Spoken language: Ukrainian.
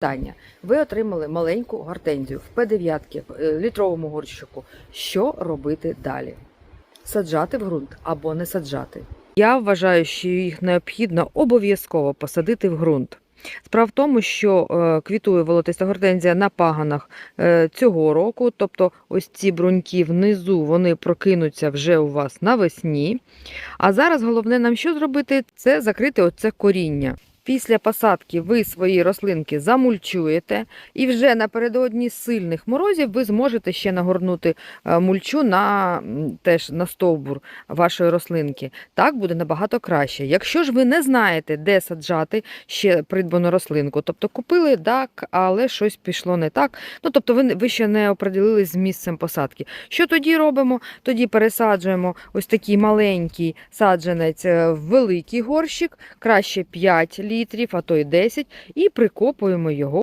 Питання. Ви отримали маленьку гортензію в П9 е, літровому горщику. Що робити далі? Саджати в ґрунт або не саджати? Я вважаю, що їх необхідно обов'язково посадити в ґрунт. Справа в тому, що е, квітує волотиста гортензія на паганах е, цього року, тобто ось ці бруньки внизу вони прокинуться вже у вас навесні. А зараз головне нам що зробити? Це закрити оце коріння. Після посадки ви свої рослинки замульчуєте, і вже напередодні сильних морозів ви зможете ще нагорнути е, мульчу на теж на стовбур вашої рослинки. Так буде набагато краще. Якщо ж ви не знаєте, де саджати ще придбану рослинку, тобто купили так, але щось пішло не так. Ну тобто, ви, ви ще не оприділились з місцем посадки. Що тоді робимо? Тоді пересаджуємо ось такий маленький саджанець е, в великий горщик, краще 5 літрів, а то й 10, і прикопуємо його